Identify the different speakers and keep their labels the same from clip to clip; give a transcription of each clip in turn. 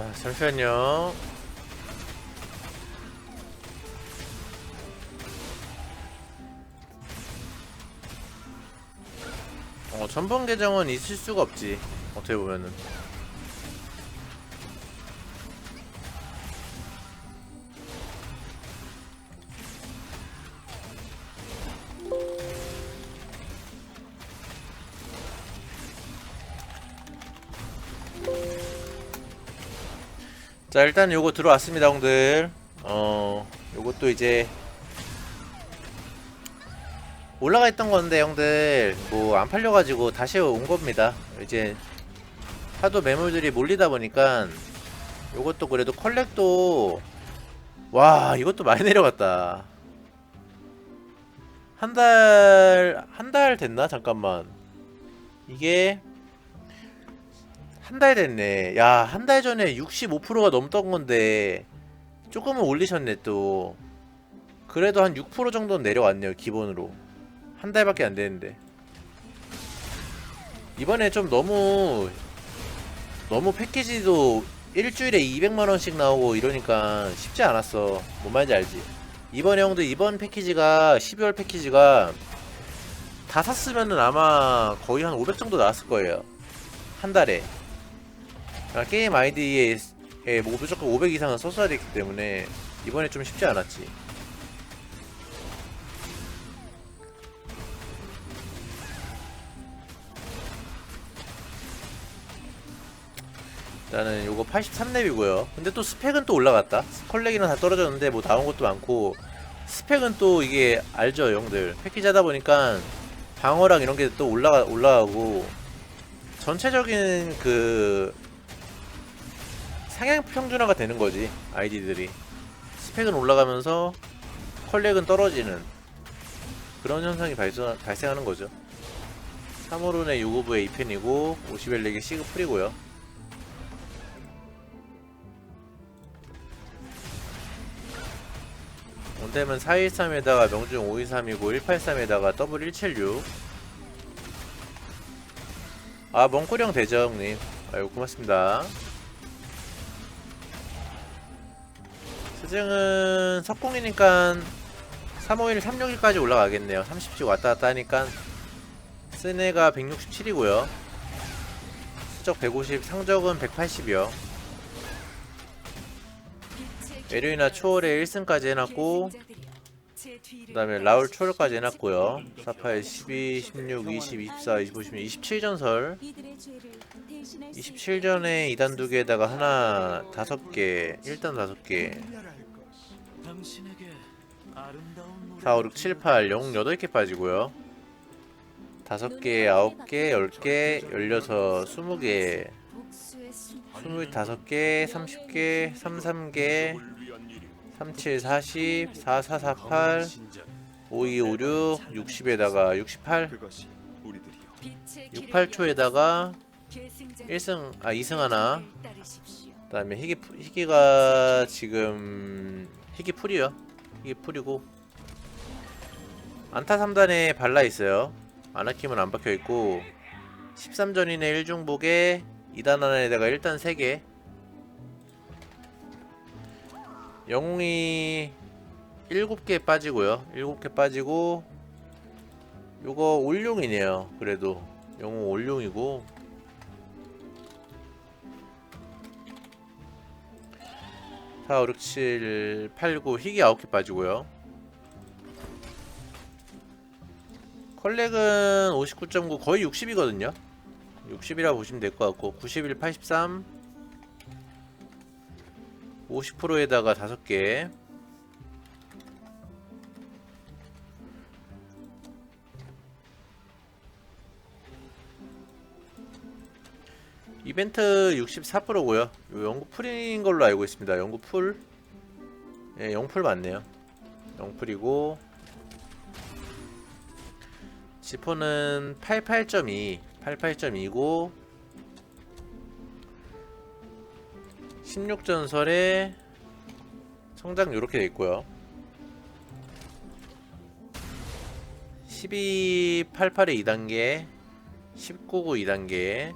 Speaker 1: 자, 잠시만요. 어, 전번 계정은 있을 수가 없지. 어떻게 보면은. 자 일단 요거 들어왔습니다 형들. 어 요것도 이제 올라가 있던 건데 형들. 뭐 안 팔려가지고 다시 온 겁니다. 이제 하도 매물들이 몰리다 보니까 요것도 그래도 컬렉도 와 이것도 많이 내려갔다. 한 달 한 달 됐나? 잠깐만. 이게 한 달 됐네. 야, 한 달 전에 65%가 넘던 건데 조금은 올리셨네 또. 그래도 한 6% 정도는 내려왔네요, 기본으로. 한 달밖에 안 되는데. 이번에 좀 너무 너무 패키지도 일주일에 200만 원씩 나오고 이러니까 쉽지 않았어. 뭔 말인지 알지? 이번에 형도 이번 패키지가 12월 패키지가 다 샀으면은 아마 거의 한 500 정도 나왔을 거예요. 한 달에. 아, 게임 아이디에 에, 뭐 무조건 500 이상은 썼어야 됐기 때문에 이번에 좀 쉽지 않았지. 일단은 요거 83렙이고요. 근데 또 스펙은 또 올라갔다. 컬렉이는 다 떨어졌는데 뭐 나온 것도 많고 스펙은 또 이게 알죠, 형들. 패키지 하다 보니까 방어랑 이런 게 또 올라가 올라가고 전체적인 그 상향 평준화가 되는 거지 아이디들이. 스펙은 올라가면서 컬렉은 떨어지는 그런 현상이 발생, 발생하는 거죠. 3호론의 요구부의 2펜이고 50엘렉의 시그 풀이고요. 온템은 413에다가 명중 523이고 183에다가 더블 176아 되죠 형님. 아유 고맙습니다 스승은 석공이니까 351, 361까지 올라가겠네요. 30씩 왔다갔다 하니까 스네가 167이고요. 수적 150 상적은 180이요. 에르이나 초월에 1승까지 해놨고 그 다음에 라울 초월까지 해놨고요. 사파에 12, 16, 20, 24, 25, 26, 27전설. 27전에 2단 2개에다가 하나 5개 1단 5개 4, 5, 6, 7, 8, 0, 8개 빠지고요. 5개, 9개, 10개, 16, 20개 25개, 30개, 33개 37, 40, 44, 48, 52, 56, 60에다가 68, 68초에다가 1승, 아 2승 하나. 그 다음에 희귀, 희귀가 지금 희귀 풀이요. 희귀 풀이고. 안타 3단에 발라 있어요. 아나킴은 안 박혀 있고. 13전인의 1중복에 2단 하나에다가 1단 3개. 영웅이 7개 빠지고요. 7개 빠지고. 요거 올룡이네요 그래도. 영웅 올룡이고 4, 5, 6, 7, 8, 9 희귀 9개 빠지고요. 컬렉은 59.9 거의 60이거든요. 60이라 보시면 될 것 같고 91, 83 50%에다가 5개 이벤트 64%고요. 요 영구 풀인 걸로 알고 있습니다. 영구 풀. 예, 영풀 맞네요. 영풀이고. 지포는 88.2 88.2고. 16전설에 성장 요렇게 돼 있고요. 12, 88에 2단계 19구 2단계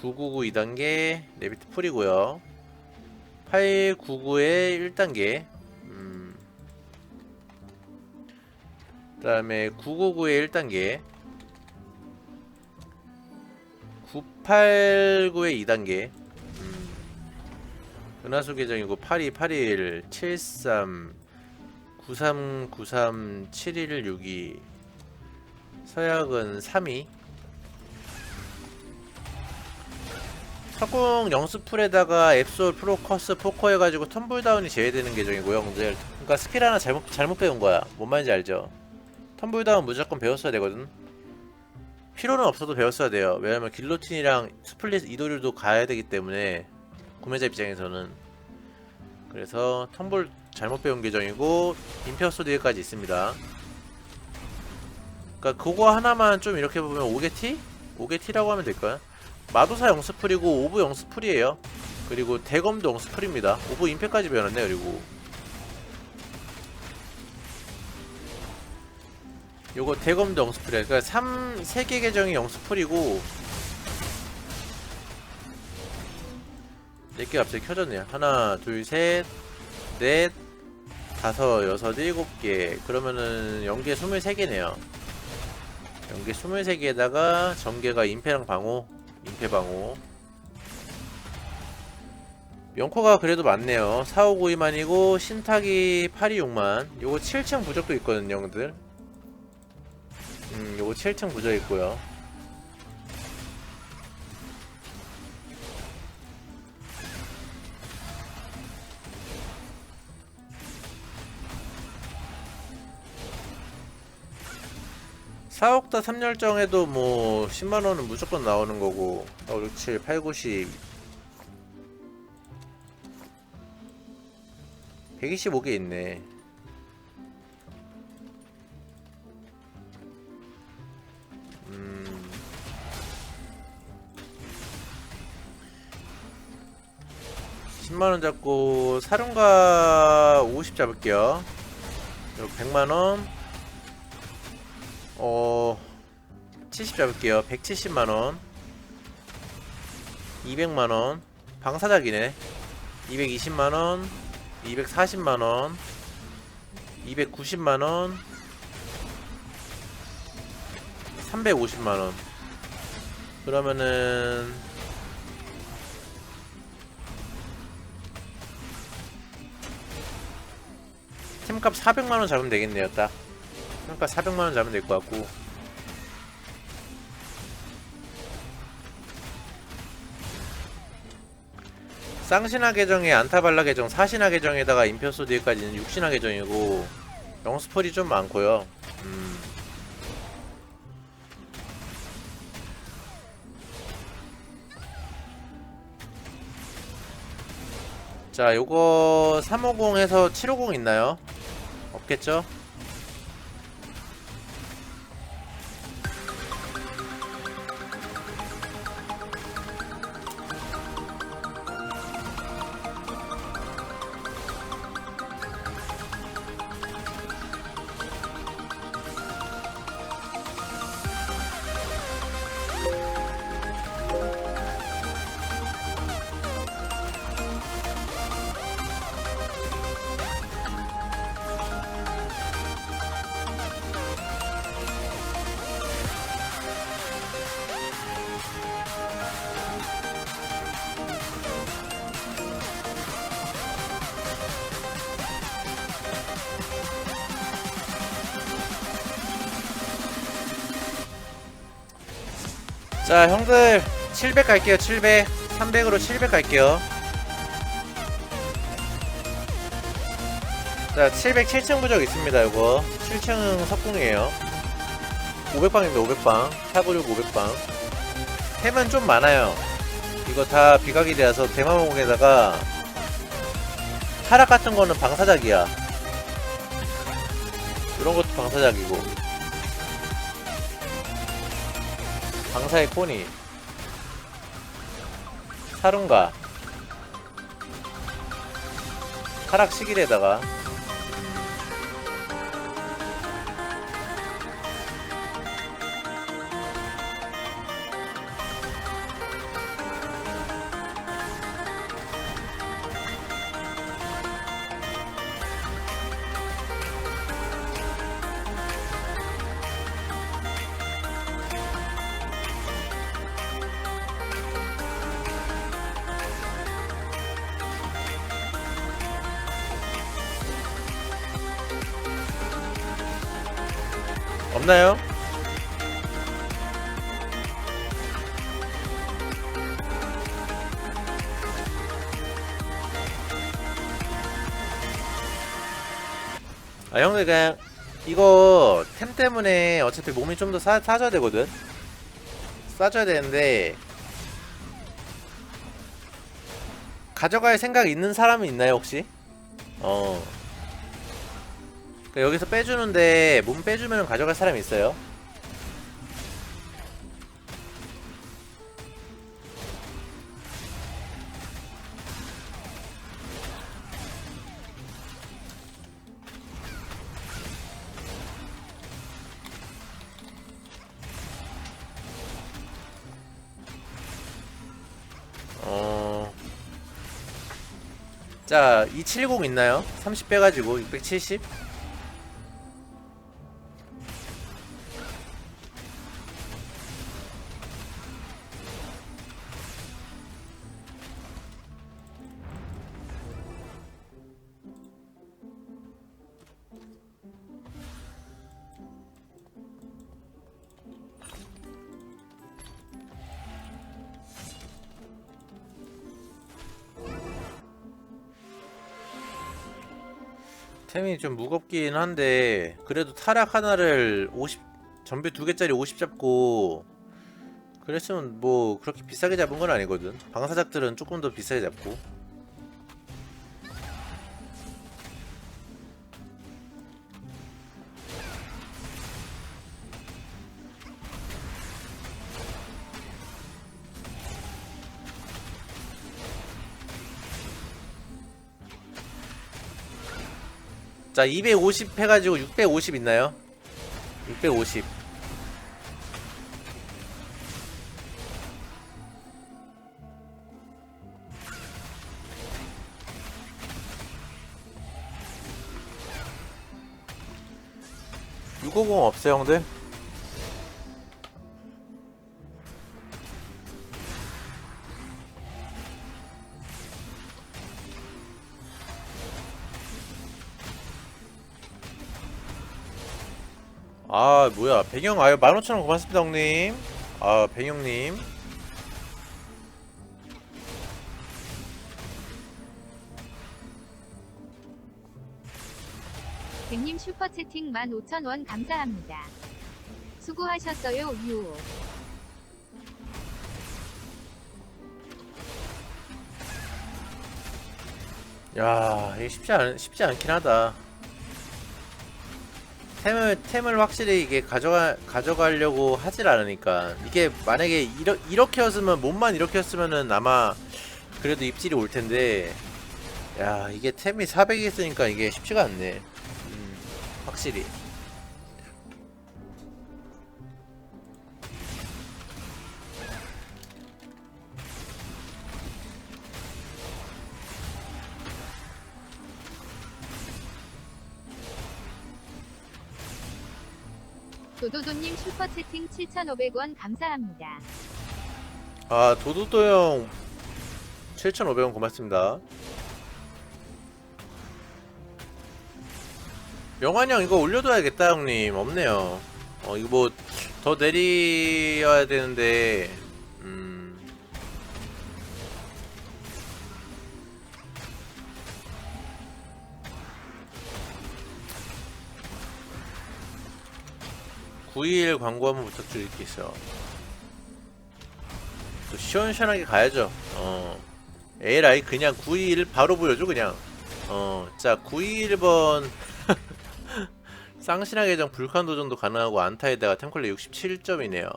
Speaker 1: 999 2단계 네비트 풀이고요 899에 1단계 음. 그 다음에 999에 1단계 989에 2단계 음. 은하수 계정이고 8281 73 93 93 71 62 서약은 3 석궁 영수풀에다가 앱솔 프로커스 포커 해가지고 텀블다운이 제외되는 계정이고요 형들. 그러니까 스킬 하나 잘못 잘못 배운 거야. 뭔 말인지 알죠? 텀블다운 무조건 배웠어야 되거든. 필요는 없어도 배웠어야 돼요. 왜냐면 길로틴이랑 스플릿 이도류도 가야 되기 때문에 구매자 입장에서는. 그래서 텀블 잘못 배운 계정이고 임페어소 딜까지 있습니다. 그니까 그거 하나만 좀 이렇게 보면 5개티? 5개티라고 하면 될까요? 마도사 영스풀이고 오브 영스풀이에요. 그리고 대검도 영스풀입니다. 오브 임페까지 배웠네 그리고. 요거 대검도 영스풀이야 그러니까 3, 3개 계정이 영스풀이고 4개 갑자기 켜졌네요. 하나 둘셋넷 다섯 여섯 일곱 개. 그러면은 연계 23개네요. 연계 23개에다가 전개가 임페랑 방호 임페 방호. 명코가 그래도 많네요. 4592만이고 신탁이 826만. 요거 7층 부적도 있거든요 형들. 음 요거 7층 부적 있고요 사옥다 3열정에도 뭐 10만원은 무조건 나오는 거고. 5, 6, 7, 8, 9, 10 125개 있네. 음. 10만원 잡고 사륜가 50 잡을게요. 그리고 100만원 어... 70 잡을게요. 170만원. 200만원. 방사작이네. 220만원. 240만원. 290만원. 350만원. 그러면은 팀값 400만원 잡으면 되겠네요 딱 그러니까 400만원 잡으면 될 것 같고 쌍신화 계정에 안타발라 계정, 사신화 계정에다가 임표소 뒤에까지는 육신화 계정이고 영스폴이 좀 많고요 음. 자 요거 350에서 750 있나요? 없겠죠? 자 형들 700 갈게요 700 300으로 700 갈게요. 자 700 7층 부적 있습니다 이거. 7층 석궁이에요. 500방입니다 500방. 496 500방. 템은 좀 많아요. 이거 다 비각이 되어서 대마봉에다가 하락 같은 거는 방사작이야. 이런 것도 방사작이고 방사의 코니 사룬가. 하락 시길에다가 없나요? 아 형들 그냥 이거 템 때문에 어차피 몸이 좀 더 싸줘야 되거든 싸줘야 되는데 가져갈 생각 있는 사람은 있나요 혹시? 어 그러니까 여기서 빼주는데 몸 빼주면 가져갈 사람이 있어요? 어. 자, 270 있나요? 30 빼가지고 670? 템이 좀 무겁긴 한데 그래도 타락 하나를 50 전배 두 개짜리 50 잡고 그랬으면 뭐 그렇게 비싸게 잡은 건 아니거든. 방사작들은 조금 더 비싸게 잡고 자 250 해가지고 650 있나요? 650 650 없어요 형들? 아 뭐야 백영 아유 15,000원 고맙습니다 형님 아 백영님
Speaker 2: 백님 슈퍼채팅 15,000원 감사합니다. 수고하셨어요, 유.
Speaker 1: 야 이게 쉽지 않 쉽지 않긴 하다 템을 템을 확실히 이게 가져가 가져가려고 하질 않으니까. 이게 만약에 이러, 이렇게 였으면 몸만 이렇게 였으면은 아마 그래도 입질이 올 텐데. 야 이게 템이 400이 있으니까 이게 쉽지가 않네. 음, 확실히
Speaker 2: 도도도님 슈퍼채팅 7,500원 감사합니다.
Speaker 1: 아 도도도 형 7,500원 고맙습니다. 명환 형 이거 올려둬야겠다 형님. 없네요. 어 이거 뭐 더 내려야 되는데 (9일) 광고 한번 부탁드릴게요 또 시원시원하게 가야죠. 어. 에라이 그냥 921 바로 보여줘 그냥. 어. 자 921번 쌍신화 계정 불칸 도전도 가능하고 안타에다가 템컬리 67점이네요.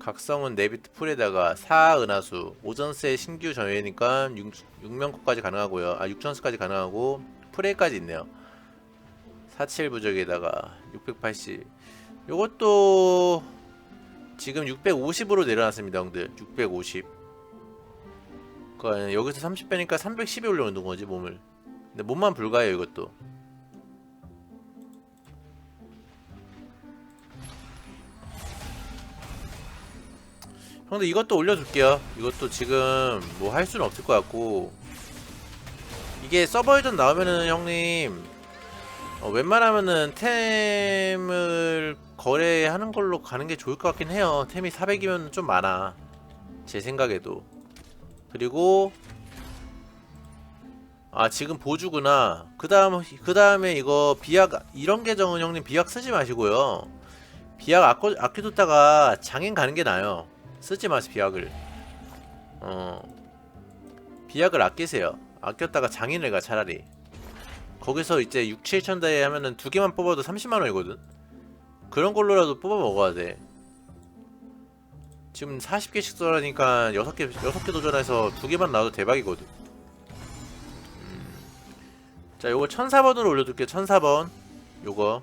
Speaker 1: 각성은 네비트 풀에다가 4 은하수 오전세 신규 전회니까 6, 6명코까지 가능하고요. 아 6천수까지 가능하고 프레이까지 있네요. 47 부적에다가 680 요것도 지금 650으로 내려놨습니다, 형들. 650. 그러니까 여기서 30 빼니까 310에 올려놓는 거지, 몸을. 근데 몸만 불가해요, 이것도. 형들 이것도 올려줄게요. 이것도 지금 뭐 할 수는 없을 것 같고. 이게 서버회전 나오면은 형님 어, 웬만하면은 템을 거래하는 걸로 가는 게 좋을 것 같긴 해요. 템이 400이면 좀 많아. 제 생각에도. 그리고 아 지금 보주구나. 그 다음 그 다음에 이거 비약 이런 계정은 형님 비약 쓰지 마시고요. 비약 아껴 아껴뒀다가 장인 가는 게 나아요. 쓰지 마세요 비약을. 어 비약을 아끼세요. 아꼈다가 장인을 가 차라리. 거기서 이제 6, 7천 다이 하면은 두 개만 뽑아도 30만 원이거든. 그런 걸로라도 뽑아 먹어야 돼. 지금 40개씩 써라니까 6개 6개 도전해서 두 개만 나와도 대박이거든. 음. 자, 요거 1004번으로 올려 둘게요. 1004번. 요거